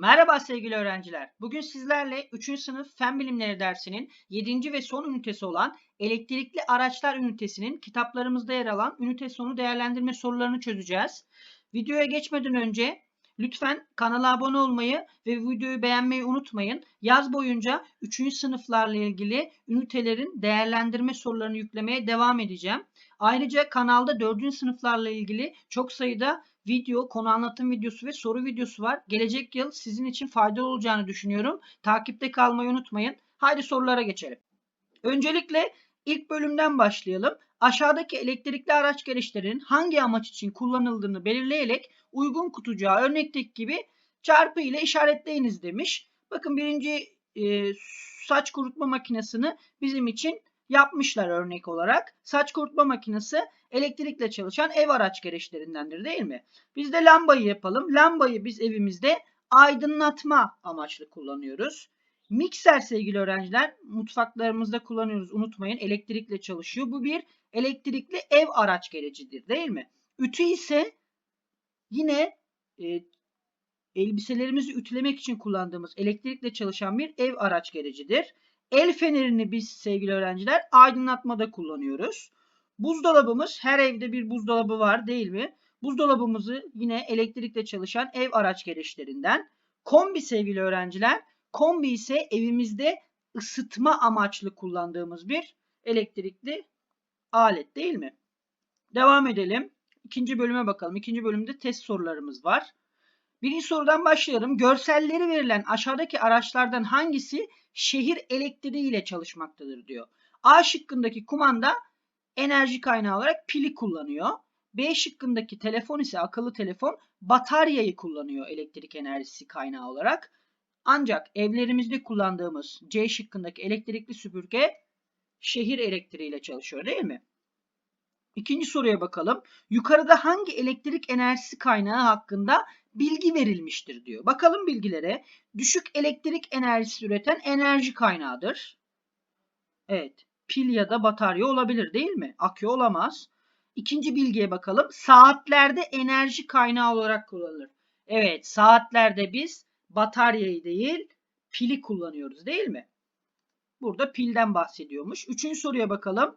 Merhaba sevgili öğrenciler. Bugün sizlerle 3. sınıf Fen Bilimleri dersinin 7. ve son ünitesi olan Elektrikli Araçlar ünitesinin kitaplarımızda yer alan ünite sonu değerlendirme sorularını çözeceğiz. Videoya geçmeden önce lütfen kanala abone olmayı ve videoyu beğenmeyi unutmayın. Yaz boyunca 3. sınıflarla ilgili ünitelerin değerlendirme sorularını yüklemeye devam edeceğim. Ayrıca kanalda 4. sınıflarla ilgili çok sayıda video, konu anlatım videosu ve soru videosu var. Gelecek yıl sizin için faydalı olacağını düşünüyorum. Takipte kalmayı unutmayın. Haydi sorulara geçelim. Öncelikle ilk bölümden başlayalım. Aşağıdaki elektrikli araç gereçlerinin hangi amaç için kullanıldığını belirleyerek uygun kutucuğa örnekteki gibi çarpı ile işaretleyiniz demiş. Bakın birinci e, saç kurutma makinesini bizim için yapmışlar örnek olarak. Saç kurutma makinesi elektrikle çalışan ev araç gereçlerindendir değil mi? Biz de lambayı yapalım. Lambayı biz evimizde aydınlatma amaçlı kullanıyoruz. Mikser sevgili öğrenciler mutfaklarımızda kullanıyoruz unutmayın elektrikle çalışıyor. Bu bir elektrikli ev araç gerecidir değil mi? Ütü ise yine e, elbiselerimizi ütülemek için kullandığımız elektrikle çalışan bir ev araç gerecidir. El fenerini biz sevgili öğrenciler aydınlatmada kullanıyoruz. Buzdolabımız her evde bir buzdolabı var değil mi? Buzdolabımızı yine elektrikle çalışan ev araç gereçlerinden. Kombi sevgili öğrenciler. Kombi ise evimizde ısıtma amaçlı kullandığımız bir elektrikli alet değil mi? Devam edelim. İkinci bölüme bakalım. İkinci bölümde test sorularımız var. Birinci sorudan başlayalım. Görselleri verilen aşağıdaki araçlardan hangisi şehir elektriği ile çalışmaktadır diyor. A şıkkındaki kumanda enerji kaynağı olarak pili kullanıyor. B şıkkındaki telefon ise akıllı telefon bataryayı kullanıyor elektrik enerjisi kaynağı olarak. Ancak evlerimizde kullandığımız C şıkkındaki elektrikli süpürge şehir elektriğiyle çalışıyor değil mi? İkinci soruya bakalım. Yukarıda hangi elektrik enerjisi kaynağı hakkında bilgi verilmiştir diyor. Bakalım bilgilere. Düşük elektrik enerjisi üreten enerji kaynağıdır. Evet. Pil ya da batarya olabilir değil mi? Akü olamaz. İkinci bilgiye bakalım. Saatlerde enerji kaynağı olarak kullanılır. Evet. Saatlerde biz bataryayı değil pili kullanıyoruz değil mi? Burada pilden bahsediyormuş. Üçüncü soruya bakalım.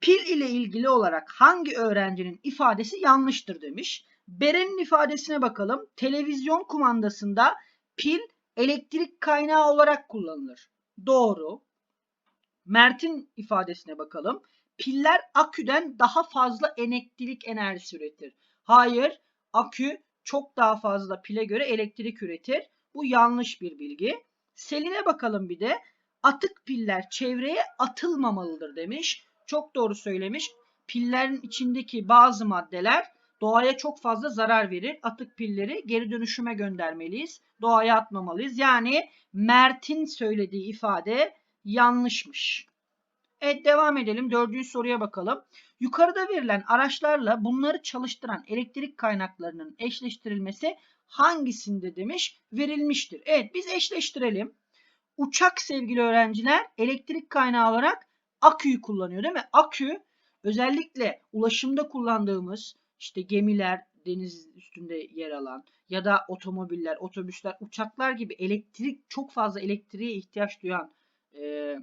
Pil ile ilgili olarak hangi öğrencinin ifadesi yanlıştır demiş. Beren'in ifadesine bakalım. Televizyon kumandasında pil elektrik kaynağı olarak kullanılır. Doğru. Mert'in ifadesine bakalım. Piller aküden daha fazla elektrik enerjisi üretir. Hayır, akü çok daha fazla pile göre elektrik üretir. Bu yanlış bir bilgi. Selin'e bakalım bir de. Atık piller çevreye atılmamalıdır demiş. Çok doğru söylemiş. Pillerin içindeki bazı maddeler doğaya çok fazla zarar verir. Atık pilleri geri dönüşüme göndermeliyiz. Doğaya atmamalıyız. Yani Mert'in söylediği ifade yanlışmış. Evet devam edelim. Dördüncü soruya bakalım. Yukarıda verilen araçlarla bunları çalıştıran elektrik kaynaklarının eşleştirilmesi hangisinde demiş verilmiştir. Evet biz eşleştirelim. Uçak sevgili öğrenciler elektrik kaynağı olarak aküyü kullanıyor değil mi? Akü özellikle ulaşımda kullandığımız işte gemiler, deniz üstünde yer alan ya da otomobiller, otobüsler, uçaklar gibi elektrik çok fazla elektriğe ihtiyaç duyan e,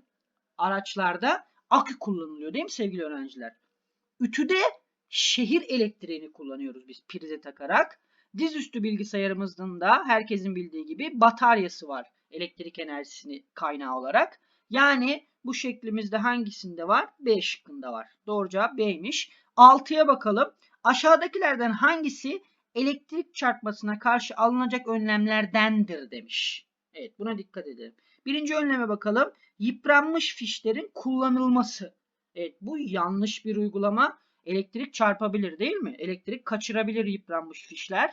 araçlarda akü kullanılıyor değil mi sevgili öğrenciler? Ütüde şehir elektriğini kullanıyoruz biz prize takarak. Dizüstü bilgisayarımızın da herkesin bildiği gibi bataryası var elektrik enerjisini kaynağı olarak. Yani bu şeklimizde hangisinde var? B şıkkında var. Doğru cevap B'ymiş. 6'ya bakalım. Aşağıdakilerden hangisi elektrik çarpmasına karşı alınacak önlemlerdendir demiş. Evet buna dikkat edelim. Birinci önleme bakalım. Yıpranmış fişlerin kullanılması. Evet bu yanlış bir uygulama. Elektrik çarpabilir değil mi? Elektrik kaçırabilir yıpranmış fişler.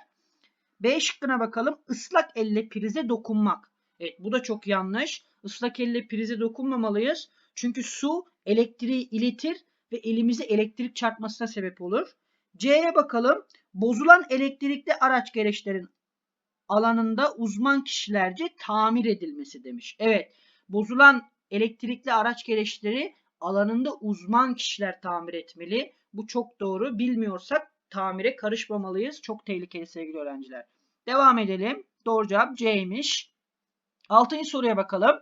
B şıkkına bakalım. Islak elle prize dokunmak. Evet bu da çok yanlış. Islak elle prize dokunmamalıyız. Çünkü su elektriği iletir ve elimize elektrik çarpmasına sebep olur. C'ye bakalım. Bozulan elektrikli araç gereçlerin alanında uzman kişilerce tamir edilmesi demiş. Evet, bozulan elektrikli araç gereçleri alanında uzman kişiler tamir etmeli. Bu çok doğru. Bilmiyorsak tamire karışmamalıyız. Çok tehlikeli sevgili öğrenciler. Devam edelim. Doğru cevap C'ymiş. Altıncı soruya bakalım.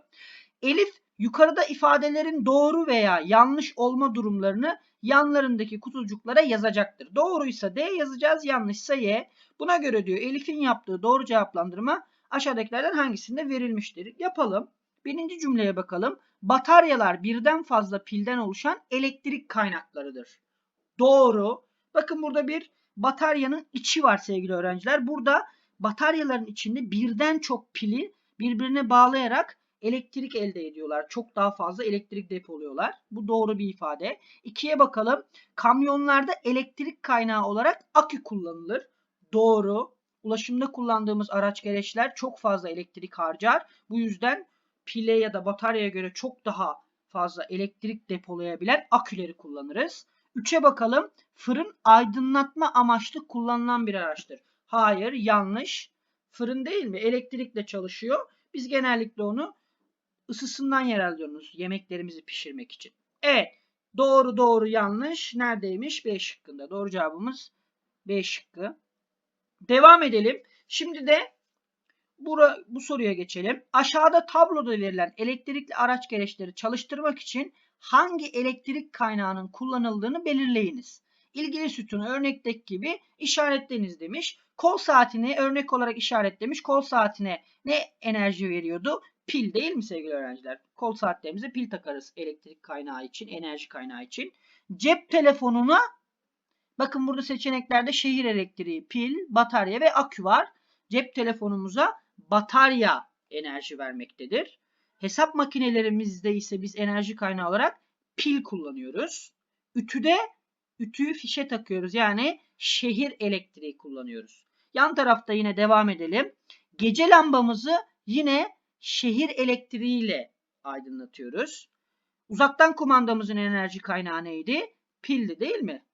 Elif yukarıda ifadelerin doğru veya yanlış olma durumlarını yanlarındaki kutucuklara yazacaktır. Doğruysa D yazacağız, yanlışsa Y. Buna göre diyor Elif'in yaptığı doğru cevaplandırma aşağıdakilerden hangisinde verilmiştir? Yapalım. Birinci cümleye bakalım. Bataryalar birden fazla pilden oluşan elektrik kaynaklarıdır. Doğru. Bakın burada bir bataryanın içi var sevgili öğrenciler. Burada bataryaların içinde birden çok pili birbirine bağlayarak elektrik elde ediyorlar. Çok daha fazla elektrik depoluyorlar. Bu doğru bir ifade. İkiye bakalım. Kamyonlarda elektrik kaynağı olarak akü kullanılır. Doğru. Ulaşımda kullandığımız araç gereçler çok fazla elektrik harcar. Bu yüzden pile ya da bataryaya göre çok daha fazla elektrik depolayabilen aküleri kullanırız. Üçe bakalım. Fırın aydınlatma amaçlı kullanılan bir araçtır. Hayır, yanlış. Fırın değil mi? Elektrikle çalışıyor. Biz genellikle onu ısısından yararlanıyoruz yemeklerimizi pişirmek için. Evet. Doğru doğru yanlış. Neredeymiş? B şıkkında. Doğru cevabımız B şıkkı. Devam edelim. Şimdi de bura, bu soruya geçelim. Aşağıda tabloda verilen elektrikli araç gereçleri çalıştırmak için hangi elektrik kaynağının kullanıldığını belirleyiniz. İlgili sütunu örnekteki gibi işaretleyiniz demiş. Kol saatini örnek olarak işaretlemiş. Kol saatine ne enerji veriyordu? Pil değil mi sevgili öğrenciler? Kol saatlerimize pil takarız elektrik kaynağı için, enerji kaynağı için. Cep telefonuna bakın burada seçeneklerde şehir elektriği, pil, batarya ve akü var. Cep telefonumuza batarya enerji vermektedir. Hesap makinelerimizde ise biz enerji kaynağı olarak pil kullanıyoruz. Ütüde ütüyü fişe takıyoruz. Yani şehir elektriği kullanıyoruz. Yan tarafta yine devam edelim. Gece lambamızı yine şehir elektriğiyle aydınlatıyoruz. Uzaktan kumandamızın enerji kaynağı neydi? Pildi değil mi?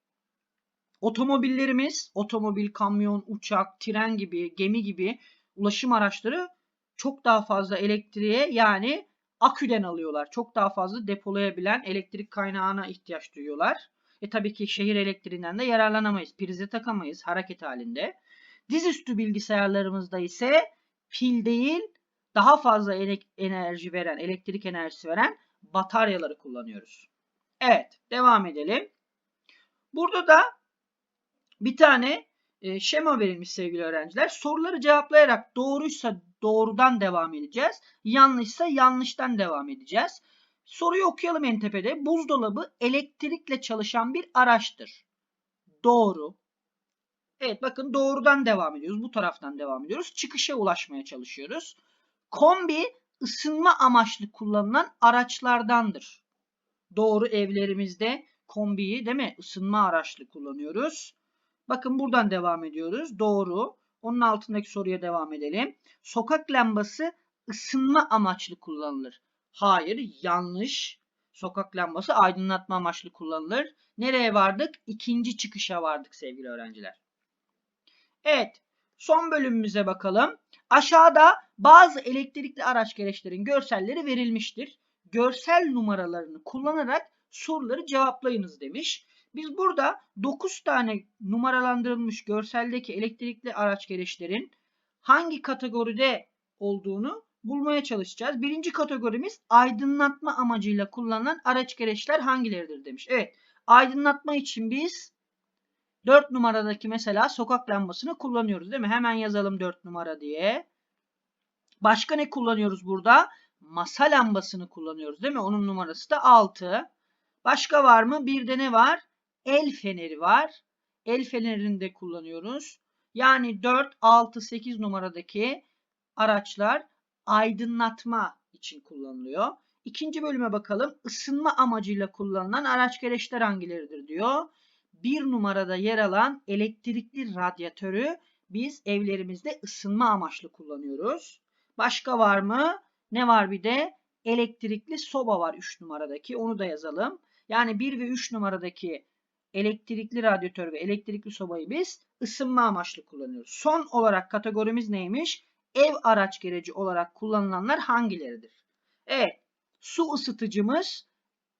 Otomobillerimiz, otomobil, kamyon, uçak, tren gibi, gemi gibi ulaşım araçları çok daha fazla elektriğe yani aküden alıyorlar. Çok daha fazla depolayabilen elektrik kaynağına ihtiyaç duyuyorlar. E tabii ki şehir elektriğinden de yararlanamayız. Prize takamayız hareket halinde. Dizüstü bilgisayarlarımızda ise pil değil daha fazla enerji veren, elektrik enerjisi veren bataryaları kullanıyoruz. Evet, devam edelim. Burada da bir tane e, şema verilmiş sevgili öğrenciler. Soruları cevaplayarak doğruysa doğrudan devam edeceğiz. Yanlışsa yanlıştan devam edeceğiz. Soruyu okuyalım en tepede. Buzdolabı elektrikle çalışan bir araçtır. Doğru. Evet bakın doğrudan devam ediyoruz. Bu taraftan devam ediyoruz. Çıkışa ulaşmaya çalışıyoruz. Kombi ısınma amaçlı kullanılan araçlardandır. Doğru evlerimizde kombiyi değil mi? Isınma araçlı kullanıyoruz. Bakın buradan devam ediyoruz. Doğru. Onun altındaki soruya devam edelim. Sokak lambası ısınma amaçlı kullanılır. Hayır, yanlış. Sokak lambası aydınlatma amaçlı kullanılır. Nereye vardık? İkinci çıkışa vardık sevgili öğrenciler. Evet, son bölümümüze bakalım. Aşağıda bazı elektrikli araç gereçlerin görselleri verilmiştir. Görsel numaralarını kullanarak soruları cevaplayınız demiş. Biz burada 9 tane numaralandırılmış görseldeki elektrikli araç gereçlerin hangi kategoride olduğunu bulmaya çalışacağız. Birinci kategorimiz aydınlatma amacıyla kullanılan araç gereçler hangileridir demiş. Evet aydınlatma için biz 4 numaradaki mesela sokak lambasını kullanıyoruz değil mi? Hemen yazalım 4 numara diye. Başka ne kullanıyoruz burada? Masa lambasını kullanıyoruz değil mi? Onun numarası da 6. Başka var mı? Bir de ne var? El feneri var. El fenerini de kullanıyoruz. Yani 4, 6, 8 numaradaki araçlar aydınlatma için kullanılıyor. İkinci bölüme bakalım. Isınma amacıyla kullanılan araç gereçler hangileridir diyor. Bir numarada yer alan elektrikli radyatörü biz evlerimizde ısınma amaçlı kullanıyoruz. Başka var mı? Ne var bir de? Elektrikli soba var 3 numaradaki. Onu da yazalım. Yani 1 ve 3 numaradaki elektrikli radyatör ve elektrikli sobayı biz ısınma amaçlı kullanıyoruz. Son olarak kategorimiz neymiş? Ev araç gereci olarak kullanılanlar hangileridir? Evet, su ısıtıcımız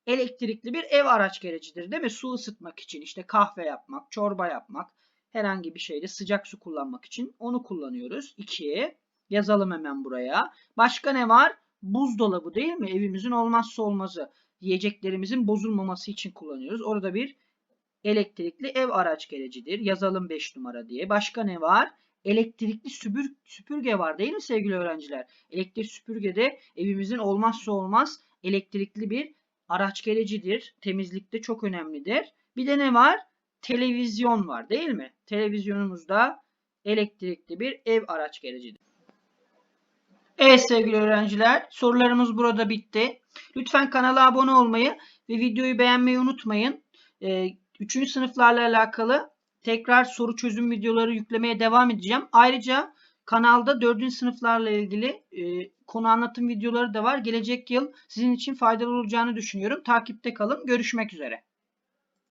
elektrikli bir ev araç gerecidir değil mi? Su ısıtmak için işte kahve yapmak, çorba yapmak, herhangi bir şeyde sıcak su kullanmak için onu kullanıyoruz. 2. Yazalım hemen buraya. Başka ne var? Buzdolabı değil mi? Evimizin olmazsa olmazı. Yiyeceklerimizin bozulmaması için kullanıyoruz. Orada bir elektrikli ev araç gerecidir. Yazalım 5 numara diye. Başka ne var? Elektrikli süpür, süpürge var değil mi sevgili öğrenciler? Elektrikli süpürge de evimizin olmazsa olmaz elektrikli bir araç gerecidir. Temizlikte çok önemlidir. Bir de ne var? Televizyon var değil mi? Televizyonumuz da elektrikli bir ev araç gerecidir. Evet sevgili öğrenciler sorularımız burada bitti. Lütfen kanala abone olmayı ve videoyu beğenmeyi unutmayın. Ee, Üçüncü sınıflarla alakalı tekrar soru çözüm videoları yüklemeye devam edeceğim. Ayrıca kanalda dördüncü sınıflarla ilgili e, konu anlatım videoları da var. Gelecek yıl sizin için faydalı olacağını düşünüyorum. Takipte kalın. Görüşmek üzere.